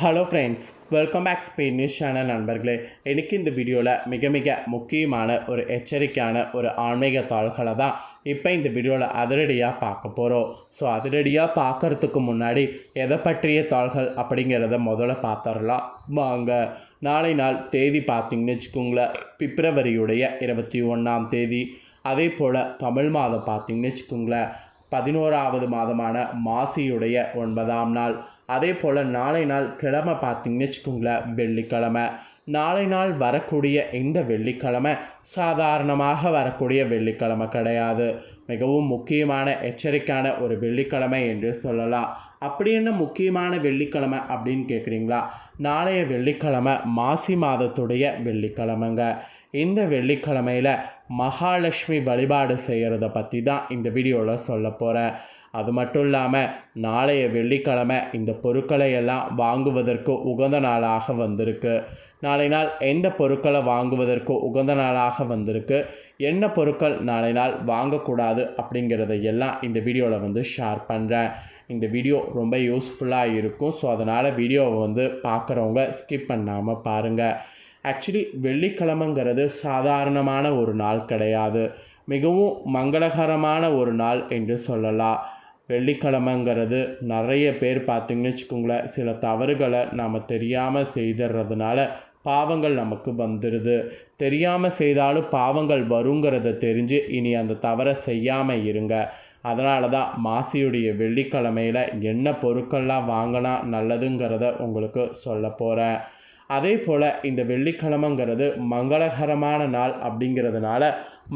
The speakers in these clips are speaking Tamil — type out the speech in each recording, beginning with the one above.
Hello friends welcome back Spain news channel நண்பர்களே. எனக்கு இந்த வீடியோவில் மிக மிக முக்கியமான ஒரு எச்சரிக்கையான ஒரு ஆன்மீக தாள்களை தான் இப்போ இந்த வீடியோவில் அதிரடியாக பார்க்க போகிறோம் ஸோ அதிரடியாக பார்க்கறதுக்கு முன்னாடி எதை பற்றிய தாள்கள் அப்படிங்கிறத முதல்ல பார்த்துடலாம். வாங்க நாளை நாள் தேதி பார்த்தீங்கன்னு வச்சுக்கோங்களேன். பிப்ரவரியுடைய இருபத்தி ஒன்றாம் தேதி. அதே போல் தமிழ் மாதம் பார்த்திங்கன்னு வச்சுக்கோங்களேன். பதினோராவது மாதமான மாசியுடைய ஒன்பதாம் நாள். அதே போல் நாளை நாள் கிழமை பார்த்தீங்கன்னு வச்சுக்கோங்களேன் வெள்ளிக்கிழமை. நாளை நாள் வரக்கூடிய இந்த வெள்ளிக்கிழமை சாதாரணமாக வரக்கூடிய வெள்ளிக்கிழமை கிடையாது. மிகவும் முக்கியமான எச்சரிக்கையான ஒரு வெள்ளிக்கிழமை என்று சொல்லலாம். அப்படி என்ன முக்கியமான வெள்ளிக்கிழமை அப்படின்னு கேட்குறீங்களா? நாளைய வெள்ளிக்கிழமை மாசி மாதத்துடைய வெள்ளிக்கிழமைங்க. இந்த வெள்ளிக்கிழமையில் மகாலட்சுமி வழிபாடு செய்கிறத பற்றி தான் இந்த வீடியோவில் சொல்ல போகிறேன் அது மட்டும் இல்லாமல் நாளைய வெள்ளிக்கிழமை இந்த பொருட்களை எல்லாம் வாங்குவதற்கு உகந்த நாளாக வந்திருக்கு. நாளை நாள் எந்த பொருட்களை வாங்குவதற்கு உகந்த நாளாக வந்திருக்கு? என்ன பொருட்கள் நாளை நாள் வாங்கக்கூடாது அப்படிங்கிறத எல்லாம் இந்த வீடியோவில் வந்து ஷேர் பண்ணுறேன் இந்த வீடியோ ரொம்ப யூஸ்ஃபுல்லாக இருக்கும். ஸோ அதனால் வீடியோவை வந்து பார்க்குறவங்க ஸ்கிப் பண்ணாமல் பாருங்கள் ஆக்சுவலி வெள்ளிக்கிழமைங்கிறது சாதாரணமான ஒரு நாள் கிடையாது. மிகவும் மங்களகரமான ஒரு நாள் என்று சொல்லலாம். வெள்ளிக்கிழமைங்கிறது நிறைய பேர் பார்த்திங்கன்னு வச்சுக்கோங்களேன். சில தவறுகளை நாம் தெரியாமல் செய்துறதுனால பாவங்கள் நமக்கு வந்துடுது தெரியாமல் செய்தாலும் பாவங்கள் வருங்கிறத தெரிஞ்சு இனி அந்த தவறை செய்யாமல் இருங்க. அதனால தான் மாசியுடைய வெள்ளிக்கிழமையில் என்ன பொருட்கள்லாம் வாங்கினா நல்லதுங்கிறத உங்களுக்கு சொல்ல போகிறேன் அதே போல் இந்த வெள்ளிக்கிழமைங்கிறது மங்களகரமான நாள் அப்படிங்கிறதுனால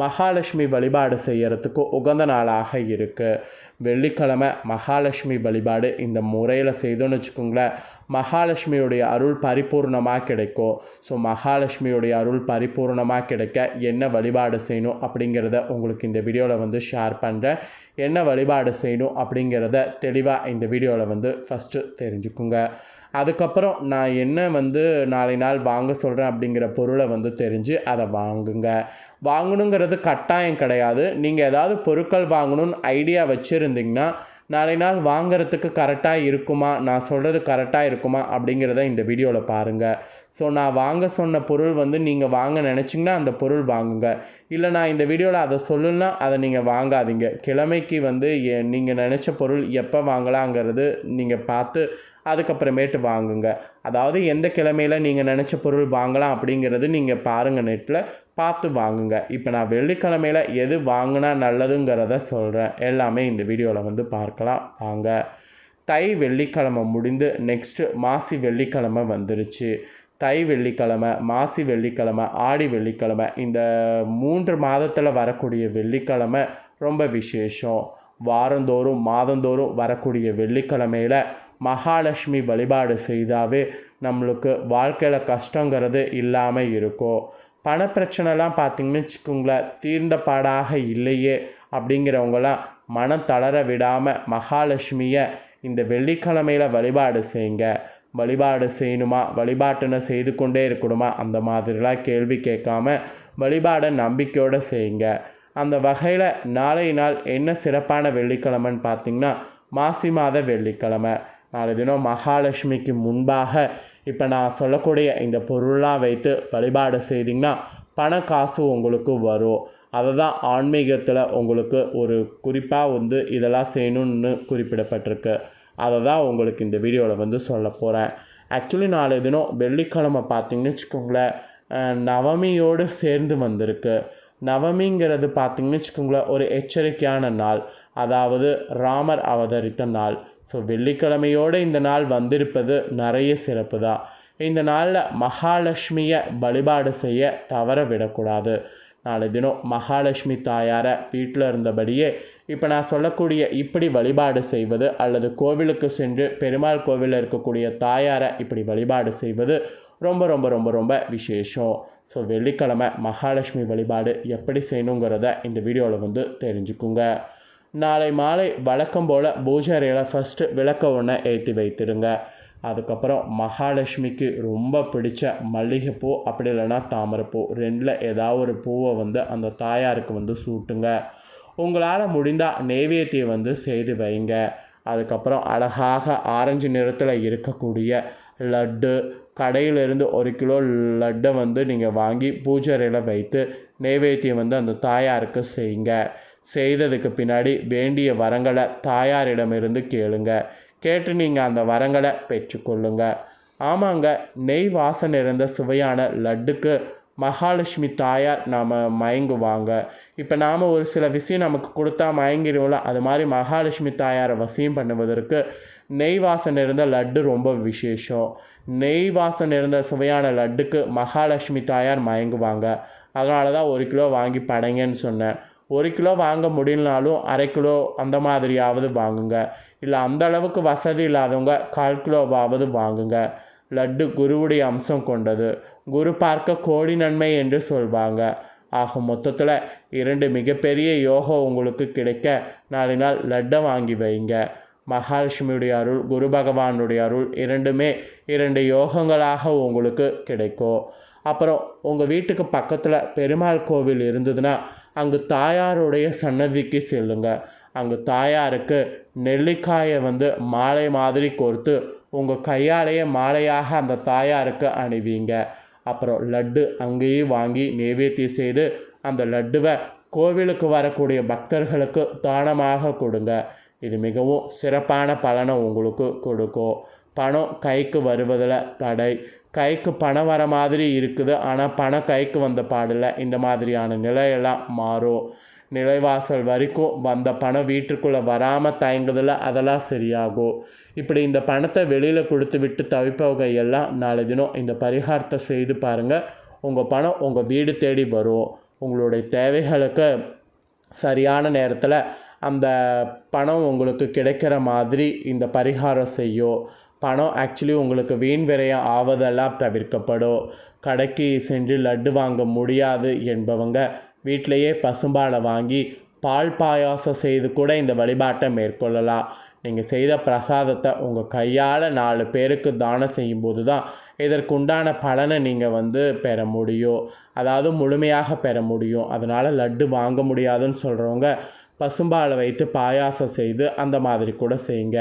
மகாலட்சுமி வழிபாடு செய்கிறதுக்கு உகந்த நாளாக இருக்குது வெள்ளிக்கிழமை மகாலட்சுமி வழிபாடு இந்த முறையில் செய்தோன்னு வச்சுக்கோங்களேன். மகாலட்சுமியுடைய அருள் பரிபூர்ணமாக கிடைக்கும். ஸோ மகாலட்சுமியுடைய அருள் பரிபூர்ணமாக கிடைக்க என்ன வழிபாடு செய்யணும் அப்படிங்கிறத உங்களுக்கு இந்த வீடியோவில் வந்து ஷேர் பண்ணுறேன் என்ன வழிபாடு செய்யணும் அப்படிங்கிறத தெளிவாக இந்த வீடியோவில் வந்து ஃபஸ்ட்டு தெரிஞ்சுக்குங்க. அதுக்கப்புறம் நான் என்ன வந்து நாளை நாள் வாங்க சொல்கிறேன் அப்படிங்கிற பொருளை வந்து தெரிஞ்சு அதை வாங்குங்க. வாங்கணுங்கிறது கட்டாயம் கிடையாது. நீங்கள் ஏதாவது பொருட்கள் வாங்கணும்னு ஐடியா வச்சுருந்தீங்கன்னா நாளை நாள் வாங்கிறதுக்கு கரெக்டாக இருக்குமா? நான் சொல்கிறது கரெக்டாக இருக்குமா? அப்படிங்கிறத இந்த வீடியோவில் பாருங்கள் ஸோ நான் வாங்க சொன்ன பொருள் வந்து நீங்கள் வாங்க நினச்சிங்கன்னா அந்த பொருள் வாங்குங்க. இல்லை நான் இந்த வீடியோவில் அதை சொல்லுன்னா அதை நீங்கள் வாங்காதீங்க. கிழமைக்கு வந்து நீங்கள் நினச்ச பொருள் எப்போ வாங்கலாங்கிறது நீங்கள் பார்த்து அதுக்கப்புறமேட்டு வாங்குங்க. அதாவது எந்த கிழமையில் நீங்கள் நினச்ச பொருள் வாங்கலாம் அப்படிங்கிறது நீங்கள் பாருங்கள் நெட்டில் பார்த்து வாங்குங்க. இப்போ நான் வெள்ளிக்கிழமையில் எது வாங்கினா நல்லதுங்கிறத சொல்கிறேன் எல்லாமே இந்த வீடியோவில் வந்து பார்க்கலாம். வாங்க. தை வெள்ளிக்கிழமை முடிந்து நெக்ஸ்ட்டு மாசி வெள்ளிக்கிழமை வந்துருச்சு. தை வெள்ளிக்கிழமை மாசி வெள்ளிக்கிழமை ஆடி வெள்ளிக்கிழமை இந்த மூன்று மாதத்தில் வரக்கூடிய வெள்ளிக்கிழமை ரொம்ப விசேஷம். வாரந்தோறும் மாதந்தோறும் வரக்கூடிய வெள்ளிக்கிழமையில் மகாலட்சுமி வழிபாடு செய்தாவே நம்மளுக்கு வாழ்க்கையில் கஷ்டங்கிறது இல்லாமல் இருக்கும். பணப்பிரச்சனைலாம் பார்த்திங்கன்னு வச்சுக்கோங்களேன் தீர்ந்த பாடாக இல்லையே அப்படிங்கிறவங்களாம் மனம் தளர விடாமல் மகாலட்சுமியை இந்த வெள்ளிக்கிழமையில் வழிபாடு செய்யுங்க. வழிபாடு செய்யணுமா? வழிபாட்டினை செய்து கொண்டே இருக்கணுமா? அந்த மாதிரிலாம் கேள்வி கேட்காம வழிபாடை நம்பிக்கையோடு செய்யுங்க. அந்த வகையில் நாளை நாள் என்ன சிறப்பான வெள்ளிக்கிழமைன்னு பார்த்திங்கன்னா மாசி மாத வெள்ளிக்கிழமை. நாளை தினம் மகாலட்சுமிக்கு முன்பாக இப்போ நான் சொல்லக்கூடிய இந்த பொருளாக வைத்து வழிபாடு செய்திங்கன்னா பண காசு உங்களுக்கு வரும். அதை தான் ஆன்மீகத்தில் உங்களுக்கு ஒரு குறிப்பாக வந்து இதெல்லாம் செய்யணும்னு குறிப்பிடப்பட்டிருக்கு. அதை தான் உங்களுக்கு இந்த வீடியோவில் வந்து சொல்ல போகிறேன் ஆக்சுவலி நாலு தினம் வெள்ளிக்கிழமை பார்த்தீங்கன்னு வச்சுக்கோங்களேன் நவமியோடு சேர்ந்து வந்திருக்கு. நவமிங்கிறது பார்த்திங்கன்னு வச்சுக்கோங்களேன் ஒரு எச்சரிக்கையான நாள். அதாவது ராமர் அவதரித்த நாள். ஸோ வெள்ளிக்கிழமையோடு இந்த நாள் வந்திருப்பது நிறைய சிறப்பு தான் இந்த நாளில் மகாலட்சுமியை வழிபாடு செய்ய தவற விடக்கூடாது. நாளை தினம் மகாலட்சுமி தாயாரை வீட்டில் இருந்தபடியே இப்போ நான் சொல்லக்கூடிய இப்படி வழிபாடு செய்வது அல்லது கோவிலுக்கு சென்று பெருமாள் கோவிலில் இருக்கக்கூடிய தாயாரை இப்படி வழிபாடு செய்வது ரொம்ப ரொம்ப ரொம்ப ரொம்ப விசேஷம். ஸோ வெள்ளிக்கிழமை மகாலட்சுமி வழிபாடு எப்படி செய்யணுங்கிறத இந்த வீடியோவில் வந்து தெரிஞ்சுக்குங்க. நாளை மாலை வழக்கம் போல் பூஜை அறையில் ஃபஸ்ட்டு விளக்க ஒன்று ஏற்றி வைத்திருங்க அதுக்கப்புறம் மகாலட்சுமிக்கு ரொம்ப பிடிச்ச மல்லிகைப்பூ அப்படி இல்லைன்னா தாமரைப்பூ. ரெண்டில் ஏதாவது ஒரு பூவை வந்து அந்த தாயாருக்கு வந்து சூட்டுங்க. உங்களால் முடிந்தால் நெய்வேத்தியை வந்து செய்து வைங்க. அதுக்கப்புறம் அழகாக ஆரஞ்சு நிறத்தில் இருக்கக்கூடிய லட்டு கடையிலிருந்து ஒரு கிலோ லட்டை வந்து நீங்கள் வாங்கி பூஜை அறையில் வைத்து நெய்வேத்தியம் வந்து அந்த தாயாருக்கு செய்யுங்க. செய்ததுக்கு பின்னாடி வேண்டிய வரங்களை தாயாரிடமிருந்து கேளுங்க. கேட்டு நீங்கள் அந்த வரங்களை பெற்றுக்கொள்ளுங்க. ஆமாங்க நெய் வாசனை இருந்த சுவையான லட்டுக்கு மகாலட்சுமி தாயார் நாம் மயங்குவாங்க. இப்போ நாம் ஒரு சில விஷயம் நமக்கு கொடுத்தா மயங்கிடுவோம்ல அது மாதிரி மகாலட்சுமி தாயாரை வசியம் பண்ணுவதற்கு நெய் வாசனை இருந்த லட்டு ரொம்ப விசேஷம். நெய் வாசனை இருந்த சுவையான லட்டுக்கு மகாலட்சுமி தாயார் மயங்குவாங்க. அதனால தான் ஒரு கிலோ வாங்கி படைங்கன்னு சொன்னேன். ஒரு கிலோ வாங்க முடியலனாலும் அரை கிலோ அந்த மாதிரியாவது வாங்குங்க. இல்லை அந்த அளவுக்கு வசதி இல்லாதவங்க கால் கிலோவாவது வாங்குங்க. லட்டு குருவுடைய அம்சம் கொண்டது. குரு பார்க்க கோடி நன்மை என்று சொல்வாங்க. ஆக மொத்தத்தில் இரண்டு மிகப்பெரிய யோகம் உங்களுக்கு கிடைக்க நாலு நாள் லட்டை வாங்கி வைங்க. மகாலட்சுமியுடைய அருள் குரு பகவானுடைய அருள் இரண்டுமே இரண்டு யோகங்களாக உங்களுக்கு கிடைக்கும். அப்புறம் உங்கள் வீட்டுக்கு பக்கத்தில் பெருமாள் கோவில் இருந்ததுன்னா அங்கு தாயாருடைய சன்னதிக்கு செல்லுங்க. அங்கு தாயாருக்கு நெல்லிக்காயை வந்து மாலை மாதிரி கோர்த்து உங்கள் கையாலேயே மாலையாக அந்த தாயாருக்கு அணிவீங்க. அப்புறம் லட்டு அங்கேயும் வாங்கி நைவேத்தியம் செய்து அந்த லட்டுவை கோவிலுக்கு வரக்கூடிய பக்தர்களுக்கு தானமாக கொடுங்க. இது மிகவும் சிறப்பான பலனை உங்களுக்கு கொடுக்கும். பணம் கைக்கு வருவதில் தடை. கைக்கு பணம் வர மாதிரி இருக்குது. ஆனால் பணம் கைக்கு வந்த பாடில்ல. இந்த மாதிரியான நிலையெல்லாம் மாறும். நிலைவாசல் வரைக்கும் வந்த பணம் வீட்டுக்குள்ளே வராமல் தயங்குதில் அதெல்லாம் சரியாகும். இப்படி இந்த பணத்தை வெளியில் கொடுத்து விட்டு தவிப்பவங்க எல்லாம் நாளை தினம் இந்த பரிகாரத்தை செய்து பாருங்கள் உங்கள் பணம் உங்கள் வீடு தேடி வரும். உங்களுடைய தேவைகளுக்கு சரியான நேரத்தில் அந்த பணம் உங்களுக்கு கிடைக்கிற மாதிரி இந்த பரிகாரம் செய்யும். பணம் ஆக்சுவலி உங்களுக்கு வீண் விரயம் ஆவதெல்லாம் தவிர்க்கப்படும் கடைக்கு சென்று லட்டு வாங்க முடியாது என்பவங்க வீட்டிலையே பசும்பாலை வாங்கி பால் பாயாசம் செய்து கூட இந்த வழிபாட்டை மேற்கொள்ளலாம். நீங்கள் செய்த பிரசாதத்தை உங்கள் கையால் நாலு பேருக்கு தானம் செய்யும்போது தான் இதற்குண்டான பலனை நீங்கள் வந்து பெற முடியும். அதாவது முழுமையாக பெற முடியும். அதனால் லட்டு வாங்க முடியாதுன்னு சொல்கிறவங்க பசும்பாலை வைத்து பாயாசம் செய்து அந்த மாதிரி கூட செய்யுங்க.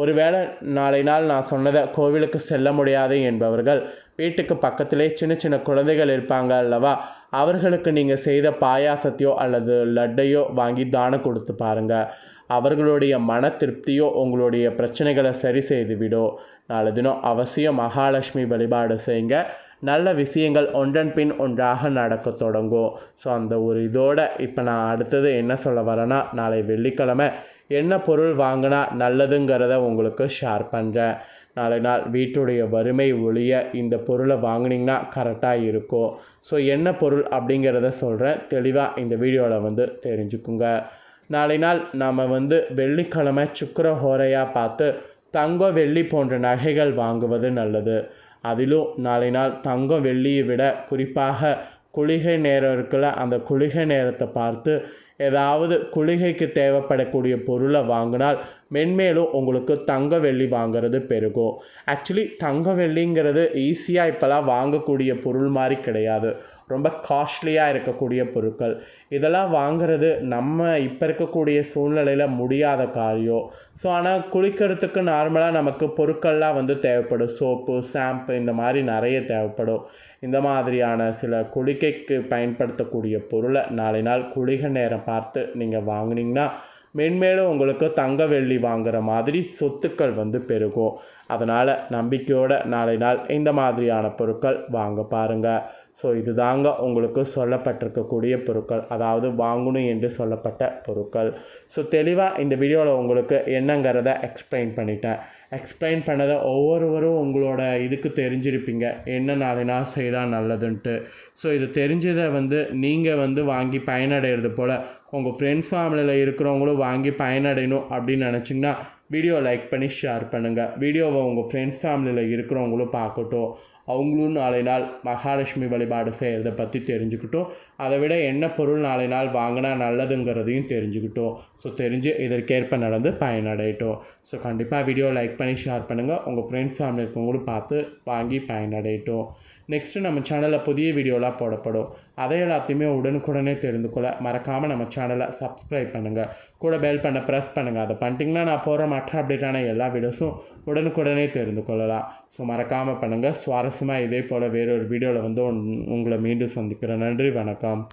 ஒருவேளை நாளை நாள் நான் சொன்னதை கோவிலுக்கு செல்ல முடியாது என்பவர்கள் வீட்டுக்கு பக்கத்திலே சின்ன சின்ன குழந்தைகள் இருப்பாங்க அல்லவா? அவர்களுக்கு நீங்கள் செய்த பாயாசத்தையோ அல்லது லட்டையோ வாங்கி தானம் கொடுத்து பாருங்கள் அவர்களுடைய மன திருப்தியோ உங்களுடைய பிரச்சனைகளை சரி செய்துவிடும் நாளை தினம் அவசியம் மகாலட்சுமி வழிபாடு செய்யுங்க. நல்ல விஷயங்கள் ஒன்றன் பின் ஒன்றாக நடக்க தொடங்கும். ஸோ அந்த ஒரு இதோட இப்போ நான் அடுத்தது என்ன சொல்ல வரேன்னா நாளை வெள்ளிக்கிழமை என்ன பொருள் வாங்கினா நல்லதுங்கிறத உங்களுக்கு ஷேர் பண்ணுறேன் நாளை நாள் வீட்டுடைய வறுமை ஒழிய இந்த பொருளை வாங்கினீங்கன்னா கரெக்டாக இருக்கும் ஸோ என்ன பொருள் அப்படிங்கிறத சொல்கிறேன் தெளிவாக இந்த வீடியோவில் வந்து தெரிஞ்சுக்குங்க. நாளை நாள் நாம் வந்து வெள்ளிக்கிழமை சுக்கர ஹோரையாக பார்த்து தங்கம் வெள்ளி போன்ற நகைகள் வாங்குவது நல்லது. அதிலும் நாளை நாள் தங்கம் வெள்ளியை விட குறிப்பாக குளிகை நேரம் இருக்குல்ல அந்த குளிகை நேரத்தை பார்த்து ஏதாவது குளிகைக்கு தேவைப்படக்கூடிய பொருளை வாங்கினால் மென்மேலும் உங்களுக்கு தங்க வெள்ளி வாங்குறது பெருகும். ஆக்சுவலி தங்க வெள்ளிங்கிறது ஈஸியாக இப்போலாம் வாங்கக்கூடிய பொருள் மாதிரி கிடையாது. ரொம்ப காஸ்ட்லியாக இருக்கக்கூடிய பொருட்கள். இதெல்லாம் வாங்குறது நம்ம இப்போ இருக்கக்கூடிய சூழ்நிலையில் முடியாத காரியம். ஸோ ஆனால் குளிக்கிறதுக்கு நார்மலாக நமக்கு பொருட்கள்லாம் வந்து தேவைப்படும். சோப்பு ஷாம்பு இந்த மாதிரி நிறைய தேவைப்படும். இந்த மாதிரியான சில குளிக்கைக்கு பயன்படுத்தக்கூடிய பொருளை நாளை நாள் குளிகை நேரம் பார்த்து நீங்கள் வாங்கினீங்கன்னா மென்மேலும் உங்களுக்கு தங்க வெள்ளி வாங்குகிற மாதிரி சொத்துக்கள் வந்து பெருகும். அதனால் நம்பிக்கையோட நாளை நாள் இந்த மாதிரியான பொருட்கள் வாங்க பாருங்கள் ஸோ இதுதாங்க உங்களுக்கு சொல்லப்பட்டிருக்கக்கூடிய பொருட்கள். அதாவது வாங்கணும் என்று சொல்லப்பட்ட பொருட்கள். ஸோ தெளிவாக இந்த வீடியோவில் உங்களுக்கு என்னங்கிறத எக்ஸ்பிளைன் பண்ணிட்டேன். எக்ஸ்பிளைன் பண்ணதை ஒவ்வொருவரும் உங்களோட இதுக்கு தெரிஞ்சிருப்பீங்க. என்ன நாளை நாள் செய்தால் நல்லதுன்ட்டு. ஸோ இது தெரிஞ்சதை வந்து நீங்கள் வந்து வாங்கி பயனடைகிறது போல் உங்கள் ஃப்ரெண்ட்ஸ் ஃபேமிலியில் இருக்கிறவங்களும் வாங்கி பயனடையணும் அப்படின்னு நினச்சிங்கன்னா வீடியோ லைக் பண்ணி ஷேர் பண்ணுங்கள் வீடியோவை உங்கள் ஃப்ரெண்ட்ஸ் ஃபேமிலியில் இருக்கிறவங்களும் பார்க்கட்டும். அவங்களும் நாளை நாள் மகாலட்சுமி வழிபாடு செய்கிறத பற்றி தெரிஞ்சுக்கிட்டோம். அதை விட என்ன பொருள் நாளை நாள் வாங்கினா நல்லதுங்கிறதையும் தெரிஞ்சுக்கிட்டோம். ஸோ தெரிஞ்சு இதற்கேற்ப நடந்து பயனடையட்டும். ஸோ கண்டிப்பாக வீடியோ லைக் பண்ணி ஷேர் பண்ணுங்கள் உங்கள் ஃப்ரெண்ட்ஸ் ஃபேமிலி இருக்கவங்களும் பார்த்து வாங்கி பயனடையட்டும். நெக்ஸ்ட்டு நம்ம சேனலில் புதிய வீடியோலாம் போடப்படும். அதை எல்லாத்தையுமே உடனுக்குடனே தெரிந்து கொள்ள மறக்காமல் நம்ம சேனலை சப்ஸ்கிரைப் பண்ணுங்கள் கூட பெல் பண்ண ப்ரெஸ் பண்ணுங்கள் அதை பண்ணிட்டீங்கன்னா நான் போகிற மற்ற அப்டேட்டான எல்லா வீடியோஸும் உடனுக்குடனே தெரிந்து கொள்ளலாம். ஸோ மறக்காமல் பண்ணுங்கள் சுவாரஸ்யமாக இதே போல் வேறொரு வீடியோவில் வந்து உன்- உங்களை மீண்டும் சந்திக்கிறேன். நன்றி வணக்கம்.